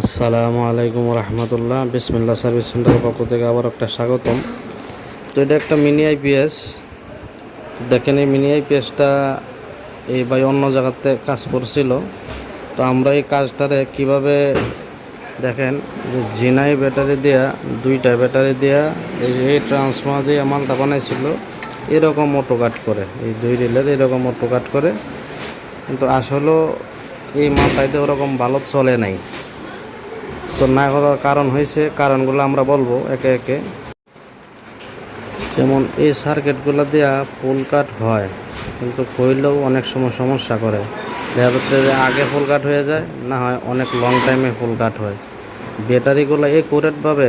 আসসালামু আলাইকুম রহমতুল্লাহ। বিসমিল্লা সার্ভিস সেন্টারের পক্ষ থেকে আবার একটা স্বাগতম। তো এটা একটা মিনি আইপিএস দেখেন এই মিনি আইপিএসটা এই ভাই অন্য জায়গাতে কাজ করছিল। তো আমরা এই কাজটারে কীভাবে দেখেন যে জিনাই ব্যাটারি দেয়া, দুইটা ব্যাটারি দেয়া, এই যে এই ট্রান্সফর্মার দিয়ে মালটা বানাইছিল, এরকম অটো কাট করে। এই দুই রিলের এরকম অটো কাট করে। কিন্তু আসলেও এই মালটাইতে ওরকম ভালো চলে নাই। সো না করার কারণ হয়েছে, কারণগুলো আমরা বলব একে একে। যেমন এই সার্কিটগুলো দেওয়া ফুল কাট হয়, কিন্তু কইলেও অনেক সময় সমস্যা করে। দেখা যাচ্ছে যে আগে ফুল কাট হয়ে যায়, না হয় অনেক লং টাইমে ফুল কাট হয়। ব্যাটারিগুলো একুরেটভাবে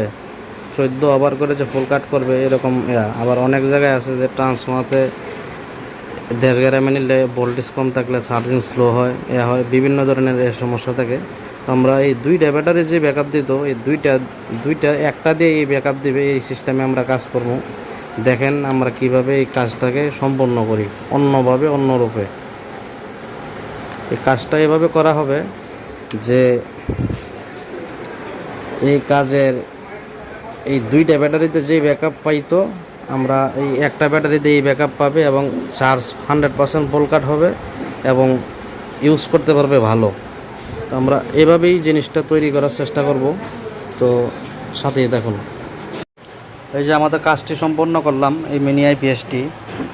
চোদ্দ ওভার করে যে ফুল কাট করবে, এরকম আবার অনেক জায়গায় আছে যে ট্রান্সফর্মারতে দেশ গ্রামে নিলে ভোল্টেজ কম থাকলে চার্জিং স্লো হয় এ হয়, বিভিন্ন ধরনের এ সমস্যা থাকে। আমরা এই দুইটা ব্যাটারি যে ব্যাকআপ দিত, এই দুইটা দুইটা, একটা দিয়ে এই ব্যাকআপ দেবে, এই সিস্টেমে আমরা কাজ করব। দেখেন আমরা কীভাবে এই কাজটাকে সম্পন্ন করি, অন্যভাবে অন্যরূপে এই কাজটা এভাবে করা হবে যে এই কাজের এই দুইটা ব্যাটারিতে যে ব্যাকআপ পাইতো, আমরা এই একটা ব্যাটারিতে এই ব্যাকআপ পাবে এবং চার্জ হান্ড্রেড পার্সেন্ট কাট হবে এবং ইউজ করতে পারবে ভালো। তো আমরা এভাবেই জিনিসটা তৈরি করার চেষ্টা করব। তো সাথেই দেখুন। এই যে আমাদের কাজটি সম্পন্ন করলাম, এই মিনি আইপিএসটি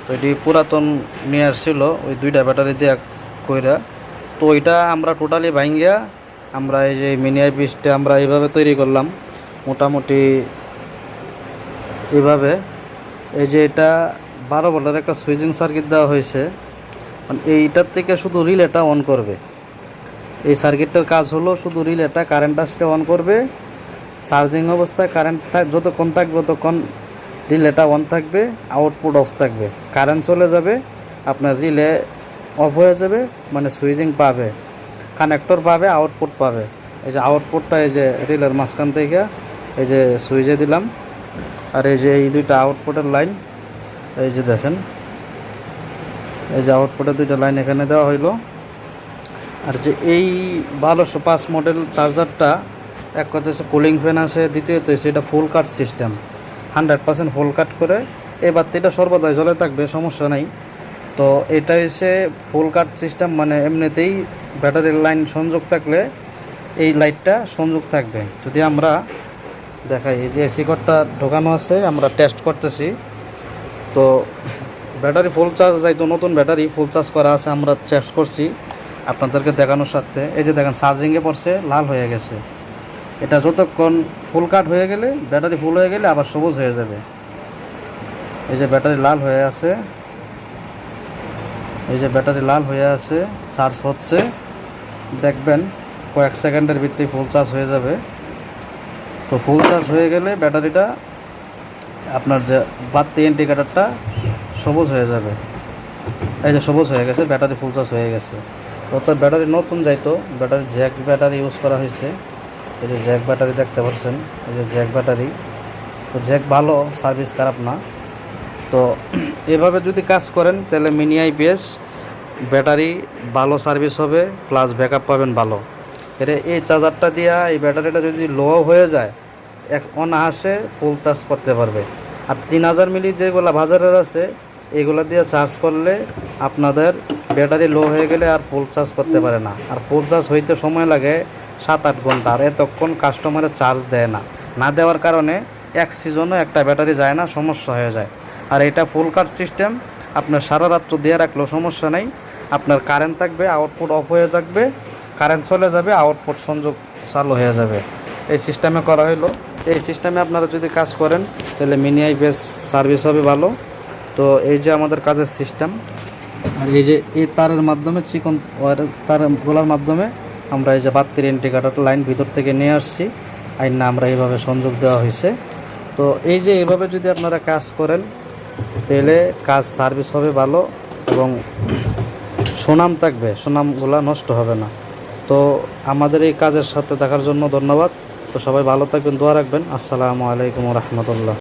তো এটি পুরাতন নিয়ে আসছিল ওই দুইটা ব্যাটারি দিয়ে কইরা। তো ওইটা আমরা টোটালি ভাঙ্গিয়া আমরা এই যে মিনি আইপিএসটি আমরা এইভাবে তৈরি করলাম। মোটামুটি এভাবে এই যে এটা বারো ভোল্টের একটা সুইচিং সার্কিট দেওয়া হয়েছে। মানে এইটার থেকে শুধু রিলেটা অন করবে। এই সার্কিটটার কাজ হলো শুধু রিলেটা কারেন্ট আসলে অন করবে চার্জিং অবস্থায় কারেন্ট থাক যতক্ষণ থাকবে ততক্ষণ রিলেটা অন থাকবে আউটপুট অফ থাকবে। কারেন্ট চলে যাবে, আপনার রিলে অফ হয়ে যাবে মানে সুইচিং পাবে কানেক্টর পাবে আউটপুট পাবে। এই যে আউটপুটটা এই যে রিলের মাঝখান থেকে, এই যে সুইচে দিলাম, আর এই যে এই দুইটা আউটপুটের লাইন এই যে দেখেন, এই যে আউটপুটের দুইটা লাইন এখানে দেওয়া হইল। আর যে এই বারোশো পাঁচ মডেল চার্জারটা এক কথা হচ্ছে কুলিং ফ্যান আছে, দ্বিতীয়ত হচ্ছে এটা full cut system hundred percent full cut করে, এই বাতিটা সর্বদাই জলে থাকবে, সমস্যা নেই। তো এটা হচ্ছে ফুল কাট সিস্টেম মানে এমনিতেই ব্যাটারির লাইন সংযোগ থাকলে এই লাইটটা সংযোগ থাকবে। যদি আমরা দেখাই, এই যে এসি কটটা ঢোকানো আছে, আমরা টেস্ট করতেছি। তো ব্যাটারি ফুল চার্জ যাইতো নতুন ব্যাটারি ফুল চার্জ করা আছে, আমরা টেস্ট করছি। আপনাদেরকে দেখানোর সাথে, এই যে দেখেন, চার্জিংয়ে পড়ছে, লাল হয়ে গেছে। এটা যতক্ষণ ফুল কাট হয়ে গেলে, ব্যাটারি ফুল হয়ে গেলে আবার সবুজ হয়ে যাবে। এই যে ব্যাটারি লাল হয়ে আছে। এই যে ব্যাটারি লাল হয়ে আছে, চার্জ হচ্ছে। দেখবেন, কয়েক সেকেন্ডের ভিতরে ফুল চার্জ হয়ে যাবে। তো ফুল চার্জ হয়ে গেলে ব্যাটারিটা আপনার যে বাড়তি ইন্ডিকেটারটা সবুজ হয়ে যাবে। এই যে সবুজ হয়ে গেছে, ব্যাটারি ফুল চার্জ হয়ে গেছে। অর্থাৎ ব্যাটারি নতুন যাইতো, ব্যাটারি জ্যাক ব্যাটারি ইউজ করা হয়েছে। এই যে জ্যাক ব্যাটারি দেখতে পাচ্ছেন, এই যে জ্যাক ব্যাটারি। তো জ্যাক ভালো সার্ভিস খারাপ না। তো এভাবে যদি কাজ করেন, তাহলে মিনি আইপিএস ব্যাটারি ভালো সার্ভিস হবে প্লাস ব্যাকআপ পাবেন ভালো। এটা এই চার্জারটা দিয়া, এই ব্যাটারিটা যদি লো হয়ে যায়, এক অনায়াসে ফুল চার্জ করতে পারবে। আর তিন হাজার মিলি যেগুলো বাজারের আছে, এগুলো দিয়ে চার্জ করলে আপনাদের ব্যাটারি লো হয়ে গেলে আর ফুল চার্জ করতে পারে না। আর ফুল চার্জ হইতে সময় লাগে সাত আট ঘণ্টা। আর এতক্ষণ কাস্টমারের চার্জ দেয় না। না দেওয়ার কারণে এক সিজনও একটা ব্যাটারি যায় না, সমস্যা হয়ে যায়। আর এটা ফুল কার্ড সিস্টেম আপনার সারা রাত্র দিয়ে রাখলেও সমস্যা নেই। আপনার কারেন্ট থাকবে আউটপুট অফ হয়ে থাকবে কারেন্ট চলে যাবে আউটপুট সংযোগ চালু হয়ে যাবে। এই সিস্টেমে করা হইল। এই সিস্টেমে আপনারা যদি কাজ করেন, তাহলে মিনি আইপিএস সার্ভিস হবে ভালো। তো এই যে আমাদের কাজের সিস্টেম আর এই যে এই তারের মাধ্যমে চিকন ওয়ারের তারগুলোর মাধ্যমে আমরা এই যে বাত্তির ইন্ডিকেটার লাইন ভিতর থেকে নিয়ে আসছি। আইন না আমরা এইভাবে সংযোগ দেওয়া হয়েছে। তো এই যে এভাবে যদি আপনারা কাজ করেন, তাহলে কাজ সার্ভিস হবে ভালো এবং সুনাম থাকবে, সুনামগুলা নষ্ট হবে না। তো আমাদের এই কাজের সাথে দেখার জন্য ধন্যবাদ। তো সবাই ভালো থাকবেন, দোয়া রাখবেন। আসসালামু আলাইকুম রহমতুল্লাহ।